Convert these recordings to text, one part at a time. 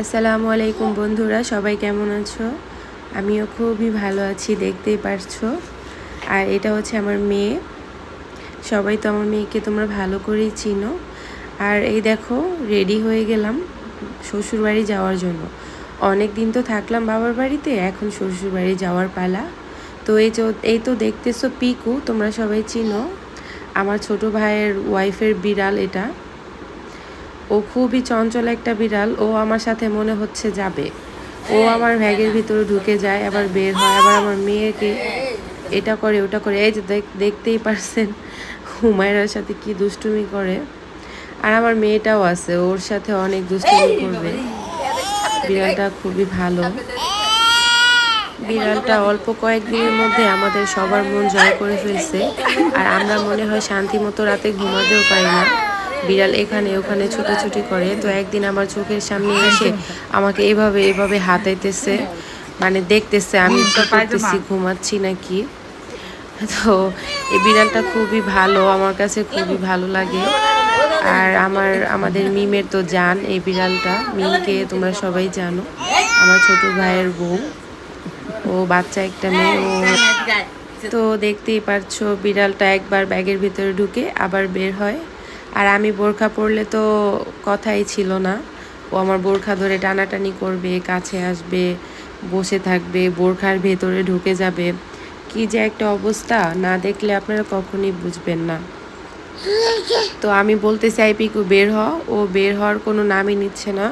আসসালামু আলাইকুম বন্ধুরা, সবাই কেমন আছো? আমিও খুবই ভালো আছি, দেখতেই পারছ। আর এটা হচ্ছে আমার মেয়ে। সবাই তো আমার মেয়েকে তোমরা ভালো করেই চিনো। আর এই দেখো রেডি হয়ে গেলাম শ্বশুরবাড়ি যাওয়ার জন্য। অনেক দিন তো থাকলাম বাবার বাড়িতে, এখন শ্বশুরবাড়ি যাওয়ার পালা। তো এই এই তো দেখতেছো পিকু, তোমরা সবাই চিনো। আমার ছোট ভাইয়ের ওয়াইফের বিড়াল এটা। ও খুবই চঞ্চল একটা বিড়াল ও আমার সাথে মনে হচ্ছে যাবে। ও আমার ব্যাগের ভিতরে ঢুকে যায় আবার বের হয় আবার আমার মেয়েকে এটা করে ওটা করে। এই যে দেখ- দেখতেই পারছেন হুমায়রার সাথে কি দুষ্টুমি করে। আর আমার মেয়েটাও আছে ওর সাথে অনেক দুষ্টুমি করবে। বিড়ালটা খুবই ভালো। বিড়ালটা অল্প কয়েকদিনের মধ্যে আমাদের সবার মন জয় করে ফেলছে। আর আমরা মনে হয় শান্তি মতো রাতে ঘুমাতেও পারি না। বিড়াল এখানে ওখানে ছুটোছুটি করে তো একদিন আমার চোখের সামনে এসে আমাকে এভাবে এভাবে হাতাইতেছে মানে দেখতেছে আমি করতেছি ঘুমাচ্ছি নাকি? তো এই বিড়ালটা খুবই ভালো আমার কাছে খুবই ভালো লাগে। আর আমার আমাদের মিমের তো জান এই বিড়ালটা। মিমকে তোমরা সবাই জানো আমার ছোট ভাইয়ের বউ। ও বাচ্চা একটা মেয়ে ও তো দেখতেই পারছ বিড়ালটা একবার ব্যাগের ভিতরে ঢুকে আবার বের হয়। আর আমি বোরখা পরলে তো কথাই ছিল না। ও আমার বোরখা ধরে টানাটানি করবে, কাছে আসবে, বসে থাকবে, বোরখার ভেতরে ঢুকে যাবে। কি যে একটা অবস্থা, না দেখলে আপনারা কখনই বুঝবেন না। তো আমি বলতে চাই পিকু, বের হ। ও বের হওয়ার কোনো নামই নিচ্ছে না।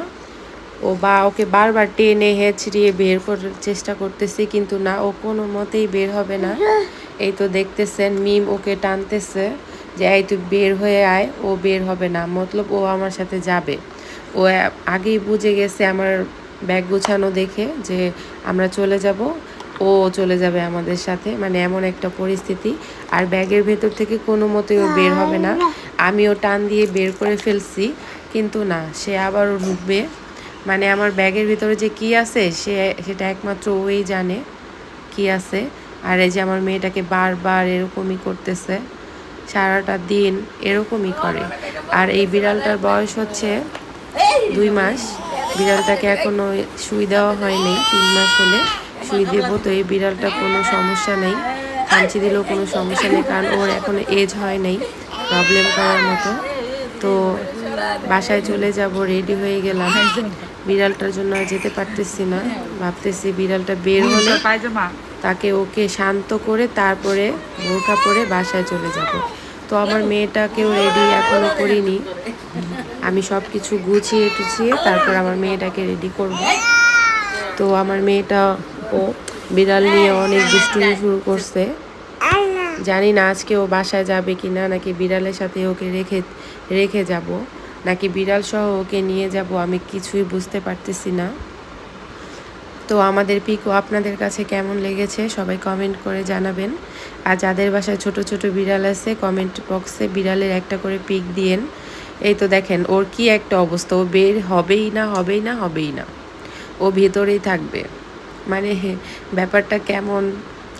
ও বা ওকে বারবার টেনে হেঁচড়িয়ে বের করার চেষ্টা করতেছি, কিন্তু না, ও কোনো মতেই বের হবে না। এই তো দেখতেছেন, মিম ওকে টানতেছে। যে এই তুই বের হয়ে আয় ও বের হবে না। মতলব ও আমার সাথে যাবে। ও আগেই বুঝে গেছে আমার ব্যাগ গুছানো দেখে যে আমরা চলে যাব। ও চলে যাবে আমাদের সাথে। মানে এমন একটা পরিস্থিতি। আর ব্যাগের ভেতর থেকে কোনো মতেই ও বের হবে না। আমিও টান দিয়ে বের করে ফেলছি। কিন্তু না সে আবারও ঢুকবে। মানে আমার ব্যাগের ভিতরে যে কি আছে সে সেটা একমাত্র ওই জানে কি আছে। আর এই যে আমার মেয়েটাকে বারবার এরকমই করতেছে। সারাটা দিন এরকমই করে। আর এই বিড়ালটার বয়স হচ্ছে দুই মাস। বিড়ালটাকে এখনও সুই দেওয়া হয়নি তিন মাস হলে সুই দেবো। তো এই বিড়ালটা কোনো সমস্যা নেই। খামচি দিলেও কোনো সমস্যা নেই কারণ ওর এখনও এজ হয় নাই প্রবলেম করার মতো। তো বাসায় চলে যাব রেডি হয়ে গেলাম। বিড়ালটার জন্য আর যেতে পারতেছি না। ভাবতেছি বিড়ালটা বের হলে তাকে ওকে শান্ত করে তারপরে বোরখা পরে বাসায় চলে যাব। তো আমার মেয়েটাকেও রেডি এখনও করিনি। আমি সব কিছু গুছিয়ে টুছিয়ে তারপর আমার মেয়েটাকে রেডি করব। তো আমার মেয়েটা ও বিড়াল নিয়ে অনেক দুষ্টুমি শুরু করছে। জানি না আজকে ও বাসায় যাবে কি না নাকি বিড়ালের সাথে ওকে রেখে রেখে যাব, নাকি বিড়াল সহ ওকে নিয়ে যাব আমি কিছুই বুঝতে পারতেছি না। তো আমাদের পিকো আপনাদের কাছে কেমন লেগেছে সবাই কমেন্ট করে জানাবেন। আর যাদের বাসায় ছোট ছোট বিড়াল আছে কমেন্ট বক্সে বিড়ালের একটা করে পিক দিয়েন। এই তো দেখেন, ওর কি একটা অবস্থা? ও বের হবেই না হবেই না হবেই না। ও ভেতরেই থাকবে। মানে ব্যাপারটা কেমন?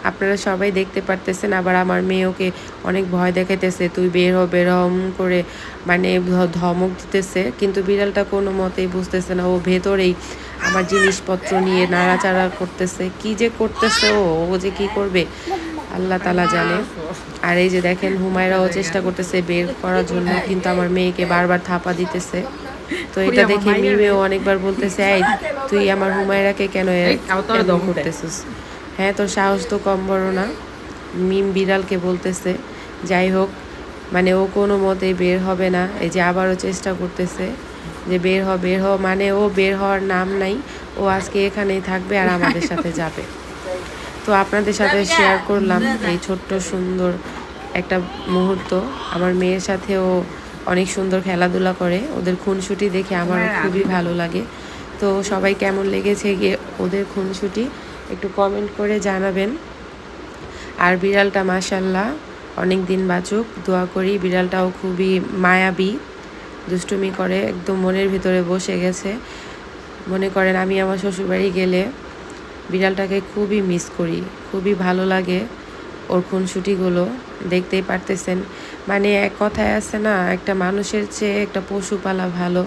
আপনারা সবাই দেখতে পারতেছেন আবার আমার মেয়ে ওকে অনেক ভয় দেখাইতেছে তুই বের হ বের হ উম করে মানে ধমক দিতেছে কিন্তু বিড়ালটা কোনো মতেই বুঝতেছে না ও ভেতরেই আমার জিনিসপত্র নিয়ে নাড়াচাড়া করতেছে কি যে করতেছে ও ও যে কি করবে? আল্লাহ তালা জানে। আর এই যে দেখেন হুমায়রাও চেষ্টা করতেছে বের করার জন্য কিন্তু আমার মেয়েকে বারবার থাপা দিতেছে। তো এটা দেখে মিমেও অনেকবার বলতেছে এই তুই আমার হুমায়রাকে কেন। করতেছিস? হ্যাঁ তোর সাহস তো কম বড় না। মিম বিড়ালকে বলতেছে যাই হোক মানে ও কোনো মতে বের হবে না। এই যে আবারও চেষ্টা করতেছে যে বের হ বের হ মানে ও বের হওয়ার নাম নাই। ও আজকে এখানেই থাকবে আর আমাদের সাথে যাবে। তো আপনাদের সাথে শেয়ার করলাম এই ছোট্ট সুন্দর একটা মুহূর্ত। আমার মেয়ের সাথেও অনেক সুন্দর খেলাধুলা করে। ওদের খুনসুটি দেখে আমার খুবই ভালো লাগে। তো সবাই কেমন লেগেছে গিয়ে ওদের খুনসুটি? একটু কমেন্ট করে জানাবেন। আর বিড়ালটা মাসাল্লাহ অনেক দিন বাঁচুক, দোয়া করি। বিড়ালটাও খুবই মায়াবী, দুষ্টুমি করে, একদম মনের ভিতরে বসে গেছে। মনে করেন আমি আমার শ্বশুরবাড়ি গেলে বিড়ালটাকে খুবই মিস করি, খুবই ভালো লাগে ওর খুনসুটিগুলো। দেখতেই পারতেছেন মানে এক কথায় আছে না, একটা মানুষের চেয়ে একটা পশু পালা ভালো,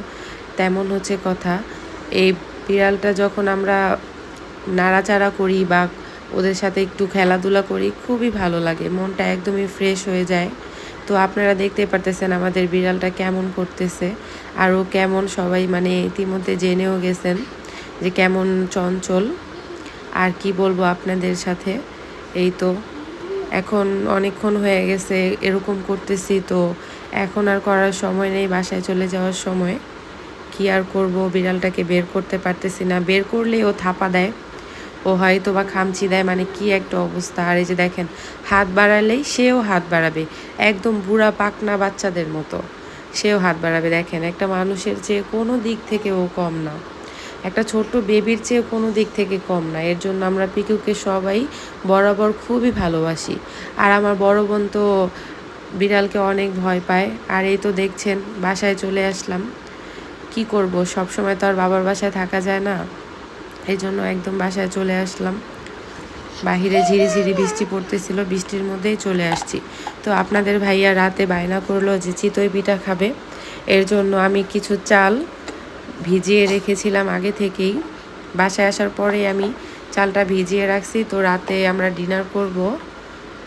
তেমন হচ্ছে কথা। এই বিড়ালটা যখন আমরা নাড়াচাড়া করি বা ওদের সাথে একটু খেলাধুলা করি, খুবই ভালো লাগে। মনটা একদমই ফ্রেশ হয়ে যায়। তো আপনারা দেখতে পারতেছেন আমাদের বিড়ালটা কেমন করতেছে আরও কেমন সবাই মানে ইতিমধ্যে জেনেও গেছেন যে কেমন চঞ্চল। আর কি বলব আপনাদের সাথে? এই তো এখন অনেকক্ষণ হয়ে গেছে, এরকম করতেছি তো এখন আর করার সময় নেই, বাসায় চলে যাওয়ার সময়। কি আর করব? বিড়ালটাকে বের করতে পারতেছি না। বের করলেই ও থাপা দেয়। ও হয়তো বা খামচি দেয় মানে কি একটা অবস্থা। আর এই যে দেখেন, হাত বাড়ালেই সেও হাত বাড়াবে, একদম বুড়া পাকনা বাচ্চাদের মতো। সেও হাত বাড়াবে। দেখেন, একটা মানুষের চেয়ে কোনো দিক থেকে ও কম না। একটা ছোট্ট বেবির চেয়ে কোনো দিক থেকে কম না। এর জন্য আমরা পিকুকে সবাই বরাবর খুবই ভালোবাসি। আর আমার বড় বোন তো বিড়ালকে অনেক ভয় পায়। আর এই তো দেখছেন, বাসায় চলে আসলাম। কি করব? সব সময় তো আর বাবার বাসায় থাকা যায় না। এই জন্য একদম বাসায় চলে আসলাম। বাহিরে ঝিরি ঝিরি বৃষ্টি পড়তেছিল, বৃষ্টির মধ্যেই চলে আসছি। তো আপনাদের ভাইয়া রাতে বায়না করল যে চিতই পিঠা খাবে। এর জন্য আমি কিছু চাল ভিজিয়ে রেখেছিলাম আগে থেকেই। বাসায় আসার পরে আমি চালটা ভিজিয়ে রাখছি। তো রাতে আমরা ডিনার করব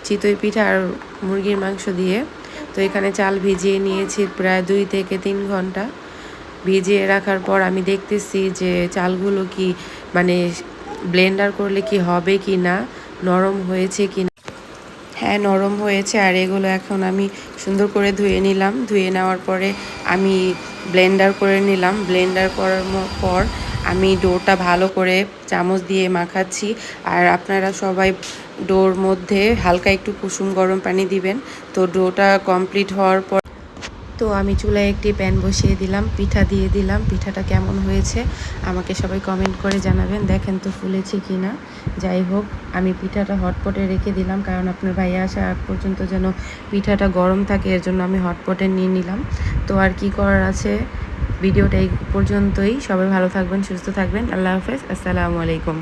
চিতই পিঠা আর মুরগির মাংস দিয়ে। তো এখানে চাল ভিজিয়ে নিয়েছি প্রায় দুই থেকে তিন ঘণ্টা। ভিজিয়ে রাখার পর আমি দেখতেছি যে চালগুলো কি মানে ব্লেন্ডার করলে কি হবে কি না, নরম হয়েছে কি না? হ্যাঁ নরম হয়েছে আর এগুলো এখন আমি সুন্দর করে ধুয়ে নিলাম। ধুয়ে নেওয়ার পরে আমি ব্লেন্ডার করে নিলাম। ব্লেন্ডার করার পর আমি ডোটা ভালো করে চামচ দিয়ে মাখাচ্ছি। আর আপনারা সবাই ডোর মধ্যে হালকা একটু কুসুম গরম পানি দিবেন। তো ডোটা কমপ্লিট হওয়ার পর তো আমি চুলায় একটি প্যান বসিয়ে দিলাম, পিঠা দিয়ে দিলাম। পিঠাটা কেমন হয়েছে আমাকে সবাই কমেন্ট করে জানাবেন, দেখেন তো ফুলেছে কি না যাই হোক, আমি পিঠাটা হটপটে রেখে দিলাম, কারণ আপনার ভাইয়া আসা আগ পর্যন্ত যেন পিঠাটা গরম থাকে, এর জন্য আমি হটপটে নিয়ে নিলাম। তো আর কি করার আছে? ভিডিওটা এই পর্যন্তই। সবাই ভালো থাকবেন, সুস্থ থাকবেন। আল্লাহ হাফেজ। আসসালামু আলাইকুম।